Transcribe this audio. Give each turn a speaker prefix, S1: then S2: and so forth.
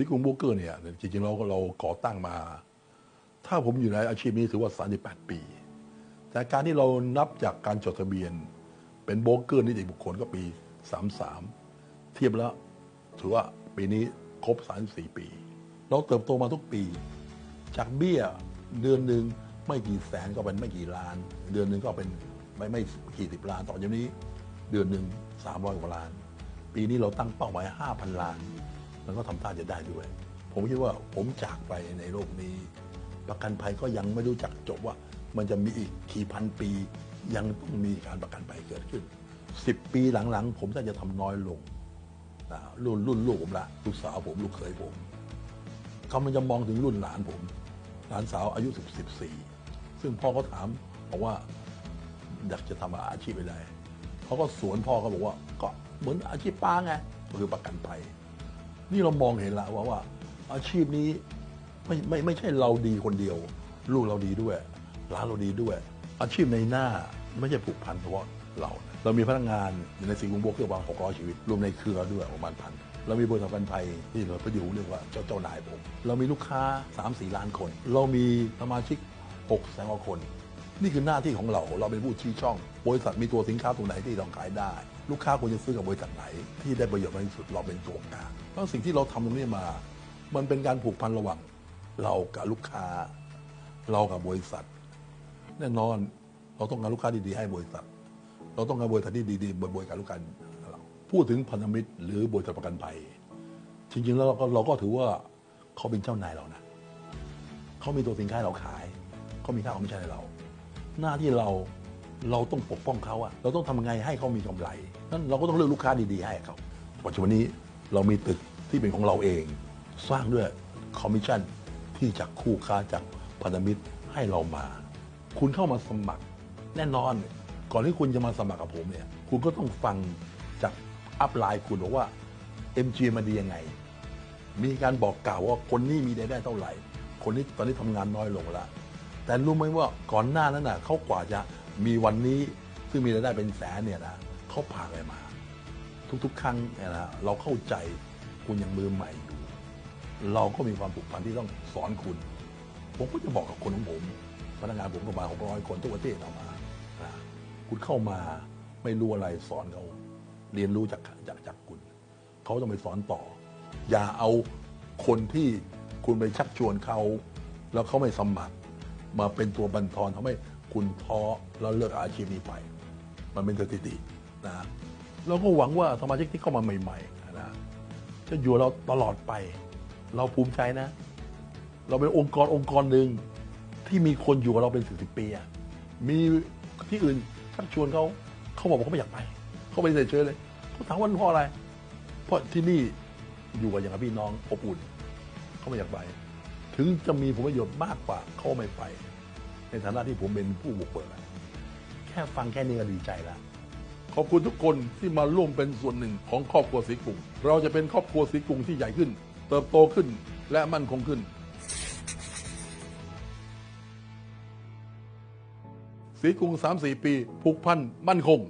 S1: สีกรุงโบรกเกอร์เนี่ยจริงๆเราเราก่อตั้งมา ถ้าผมอยู่ในอาชีพนี้ถือว่า 38 ปี แต่การที่เรานับจากการจดทะเบียน เป็นโบเกอร์นิติบุคคลก็ปี 33 เทียบแล้วถือว่าปีนี้ครบ 34 ปี เราเติบโตมาทุกปี จากเบี้ยเดือนหนึ่งไม่กี่แสนก็เป็นไม่กี่ล้าน เดือนหนึ่งก็เป็นไม่ไม่กี่สิบล้านต่อจากนี้ เดือนหนึ่ง300กว่าล้าน ปีนี้เราตั้งเป้าหมาย5,000 ล้าน มันก็ทำท่าจะได้ด้วย ผมคิดว่าผมจากไปในโลกนี้ ประกันภัยก็ยังไม่รู้จักจบว่า มันจะมีอีกกี่พันปี ยังต้องมีการประกันภัยเกิดขึ้น 10 ปีหลังๆ ผมน่าจะทำน้อยลงนะรุ่นรุ่นลูกผมละลูกสาวผมลูกเขยผมเขามันจะมองถึงรุ่นหลานผม หลานสาวอายุ10 14ซึ่งพ่อเขาถามบอกว่าอยากจะทำอาชีพอะไรเขาก็สวนพ่อเขาบอกว่า ก็เหมือนอาชีพป้าไงก็คือประกันภัย นี่เรามองเห็นแล้วว่าว่า อาชีพนี้ไม่ไม่ไม่ใช่เราดีคนเดียว ลูกเราดีด้วยหลานเราดีด้วย อาชีพในหน้าไม่ใช่ผูกพันเฉพาะเราเรามีพนักงานอยู่ในสิงห์บุรีประมาณ600 ชีวิต รวมในเครือด้วยประมาณพันเรามีบริษัทประกันภัยที่เราไปอยู่เรียกว่าเจ้าเจ้านายผม เรามีลูกค้า 3-4 ล้านคน เรามีสมาชิก6แสนกว่าคน นี่คือหน้าที่ของเราเราเป็นผู้ชี้ช่อง บริษัทมีตัวสินค้าตัวไหนที่เราขายได้ ลูกค้าควรจะซื้อกับบริษัทไหน ที่ได้ประโยชน์มากที่สุดเราเป็นตัวกลางแล้วสิ่งที่เราทำตรงนี้มา มันเป็นการผูกพันระหว่างเรากับลูกค้า เรากับบริษัท แน่นอนเราต้องการลูกค้าดีๆให้บริษัท เราต้องการบริษัทที่ดีๆบริการลูกค้าเราพูดถึงพันธมิตร หรือบริษัทประกันภัยจริงๆแล้วเราก็เราก็ถือว่าเขาเป็นเจ้านายเรานะเขามีตัวสินค้าเราขายเขามีค่าคอมมิชชั่นให้เรา หน้าที่เราเราต้องปกป้องเขาอะเราต้องทำไงให้เขามีกำไรนั้นเราก็ต้องเลือกลูกค้าดีๆ ให้เขาปัจจุบันนี้เรามีตึกที่เป็นของเราเอง สร้างด้วยคอมมิชชั่นที่จากคู่ค้าจากพันธมิตรให้เรามา คุณเข้ามาสมัครแน่นอน ก่อนที่คุณจะมาสมัครกับผมเนี่ย คุณก็ต้องฟังจากอัพไลน์คุณบอกว่า MG มันดียังไง มีการบอกกล่าวว่าคนนี้มีรายได้เท่าไหร่ คนนี้ตอนนี้ทำงานน้อยลงแล้ว แต่รู้ไหมว่าก่อนหน้านั้นน่ะเขากว่าจะมีวันนี้ซึ่งมีรายได้เป็นแสนเนี่ยนะเขาผ่านอะไรมา ทุกๆ ครั้งเนี่ยนะเราเข้าใจคุณยังมือใหม่อยู่ เราก็มีความผูกพันที่ต้องสอนคุณ ผมก็จะบอกกับคนของผมพนักงานผมประมาณ600คนทุกประเทศเอามาคุณเข้ามาไม่รู้อะไรสอนเขาเรียนรู้จากจากจากคุณเขาต้องไปสอนต่อ อย่าเอาคนที่คุณไปชักชวนเขา แล้วเขาไม่สมัคร มาเป็นตัวบันทอนทำให้คุณท้อแล้วเลิกอาชีพนี้ไป มันเป็นสถิตินะเราก็หวังว่าสมาชิกที่เข้ามาใหม่ๆนะจะอยู่เราตลอดไป เราภูมิใจนะ เราเป็นองค์กรองค์กรหนึ่งที่มีคนอยู่กับเราเป็นสิบสิบปีมีที่อื่นชักชวนเขาเขาบอกว่าเขาไม่อยากไป เขาไปเฉยๆเลยเขาถามว่าเพราะอะไร เพราะที่นี่อยู่กันอย่างกับพี่น้องอบอุ่นเขาไม่อยากไป ถึงจะมีผลประโยชน์มากกว่าเขาไม่ไป ในฐานะที่ผมเป็นผู้บุกเบิกแค่ฟังแค่นี้ก็ดีใจแล้วขอบคุณทุกคนที่มาร่วมเป็นส่วนหนึ่งของครอบครัวสีกรุงเราจะเป็นครอบครัวสีกรุงที่ใหญ่ขึ้น เติบโตขึ้นและมั่นคงขึ้นสีกรุง3-4 ปี ผูกพันมั่นคง